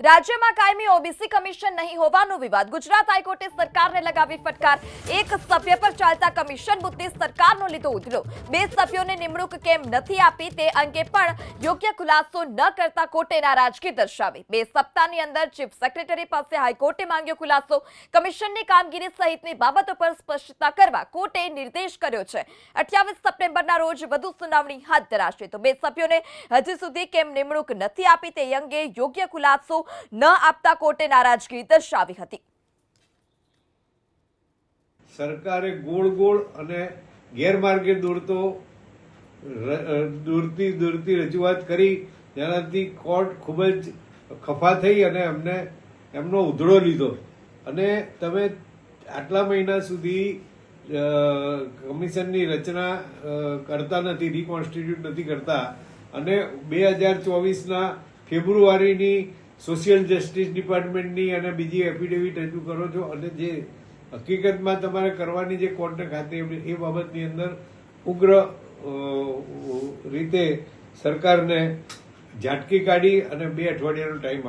રાજ્યમાં કાયમી OBC commission નહીં હોવાનો વિવાદ. ગુજરાત હાઈકોર્ટે સરકારને લગાવી ફટકાર. એક સભ્ય પર ચાલતા કમિશન મુદ્દે સરકારનો લીધો ઉધડો બે સભ્યોને નિમણૂક કેમ નથી આપી તે અંગે પણ યોગ્ય ખુલાસો ન કરતા કોર્ટે નારાજગી દર્શાવી. બે સપ્તાહની અંદર ચીફ સેક્રેટરી પાસે હાઈકોર્ટે માંગ્યો ખુલાસો. કમિશનની કામગીરી સહિતની બાબતો પર સ્પષ્ટતા કરવા કોર્ટે નિર્દેશ કર્યો છે. અઠ્યાવીસ સપ્ટેમ્બરના રોજ વધુ સુનાવણી હાથ ધરાશે. તો બે સભ્યોને હજી સુધી કેમ નિમણૂક નથી આપી તે અંગે યોગ્ય ખુલાસો ન આપતા કોર્ટે નારાજગી દર્શાવી હતી. સરકારે ગોળ ગોળ અને ગેરમાર્ગે અ, દોરતી દોરતી રજૂઆત કરી. જેનાથી કોર્ટ ખૂબ જ ખફા થઈ અને એમને એમનો ઉધડો લીધો. અને તમે આટલા મહિના સુધી કમિશનની રચના કરતા નથી રિકોન્સ્ટિટ્યુટ નથી કરતા. અને બે હજાર ચોવીસના ફેબ્રુઆરીની સોશિયલ જસ્ટિસ ડિપાર્ટમેન્ટની અને બીજી એફિડેવિટ રજૂ કરો છો અને જે હકીકતમાં તમારે કરવાની જે કોર્ટને ખાતે એ બાબતની અંદર ઉગ્ર રીતે સરકારને ઝાટકી કાઢી અને બે અઠવાડિયાનો ટાઈમ